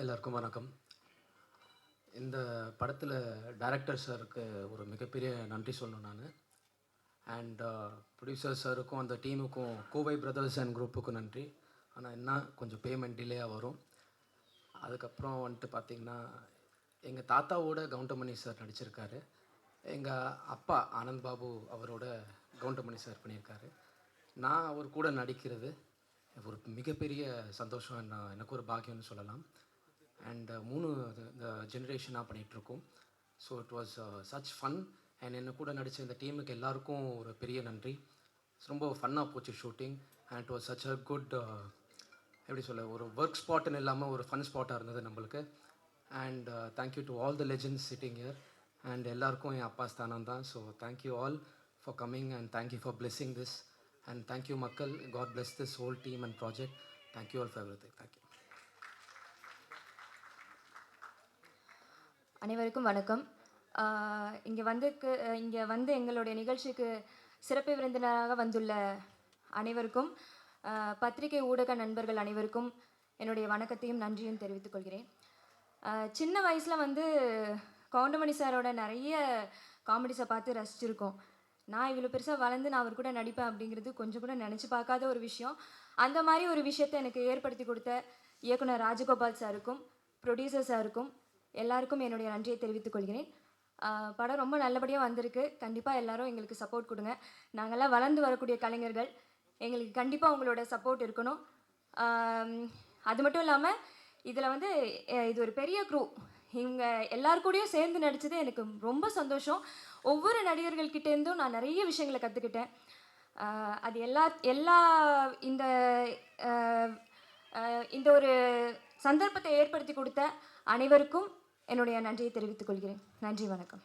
எல்லாருக்கும் வணக்கம். இந்த படத்தில் டைரக்டர் சாருக்கு ஒரு மிகப்பெரிய நன்றி சொல்லணும் நான். அண்ட் ப்ரொடியூசர் சாருக்கும் அந்த டீமுக்கும் கோவை பிரதர்ஸ் அண்ட் குரூப்புக்கும் நன்றி. ஆனால் என்ன கொஞ்சம் பேமெண்ட் டிலேயாக வரும். அதுக்கப்புறம் வந்துட்டு பார்த்திங்கன்னா எங்கள் தாத்தாவோட கவுண்டமணி சார் நடிச்சிருக்காரு. எங்கள் அப்பா ஆனந்த் பாபு அவரோட கவுண்டமணி சார் பண்ணியிருக்காரு. நான் அவர் கூட நடிக்கிறது ஒரு மிகப்பெரிய சந்தோஷம். என்ன எனக்கு ஒரு பாக்கியம்னு சொல்லலாம். அண்ட் uh, மூணு இந்த ஜென்ரேஷனாக பண்ணிகிட்ருக்கோம் so it was such fun and என்ன கூட நடித்த இந்த டீமுக்கு எல்லாருக்கும் ஒரு பெரிய நன்றி. ரொம்ப ஃபன்னாக போச்சு shooting and it was such a good எப்படி சொல்ல ஒரு ஒர்க் ஸ்பாட்டுன்னு இல்லாமல் ஒரு ஃபன் ஸ்பாட்டாக இருந்தது நம்மளுக்கு. And thank you to all the legends sitting here and எல்லாருக்கும் என் அப்பா ஸ்தானம் தான். So thank you all for coming and thank you for blessing this and thank you மக்கள். God bless this whole team and project thank you all for everything thank you அனைவருக்கும் வணக்கம். இங்கே வந்துக்கு இங்கே வந்து எங்களுடைய நிகழ்ச்சிக்கு சிறப்பு விருந்தினராக வந்துள்ள அனைவருக்கும் பத்திரிகை ஊடக நண்பர்கள் அனைவருக்கும் என்னுடைய வணக்கத்தையும் நன்றியும் தெரிவித்துக் கொள்கிறேன். சின்ன வயசில் வந்து கவுண்டமணி சாரோட நிறைய காமெடிஸை பார்த்து ரசிச்சிருக்கோம். நான் இவ்வளோ பெருசாக வளர்ந்து நான் அவர் கூட நடிப்பேன் அப்படிங்கிறது கொஞ்சம் கூட நினச்சி பார்க்காத ஒரு விஷயம். அந்த மாதிரி ஒரு விஷயத்தை எனக்கு ஏற்படுத்தி கொடுத்த இயக்குனர் ராஜகோபால் சாருக்கும் ப்ரொடியூசர் சாருக்கும் எல்லாருக்கும் என்னுடைய நன்றியை தெரிவித்துக் கொள்கிறேன். படம் ரொம்ப நல்லபடியாக வந்திருக்கு. கண்டிப்பாக எல்லாரும் எங்களுக்கு சப்போர்ட் கொடுங்க. நாங்கள்லாம் வளர்ந்து வரக்கூடிய கலைஞர்கள். எங்களுக்கு கண்டிப்பாக உங்களோட சப்போர்ட் இருக்கணும். அது மட்டும் இல்லாமல் இதில் வந்து இது ஒரு பெரிய க்ரூ இவங்க எல்லார் கூடயும் சேர்ந்து நடித்தது எனக்கு ரொம்ப சந்தோஷம். ஒவ்வொரு நடிகர்கள்கிட்டேருந்தும் நான் நிறைய விஷயங்களை கற்றுக்கிட்டேன் அது எல்லா எல்லா இந்த இந்த ஒரு சந்தர்ப்பத்தை ஏற்படுத்தி கொடுத்த அனைவருக்கும் என்னுடைய நன்றியை தெரிவித்துக் கொள்கிறேன். நன்றி வணக்கம்.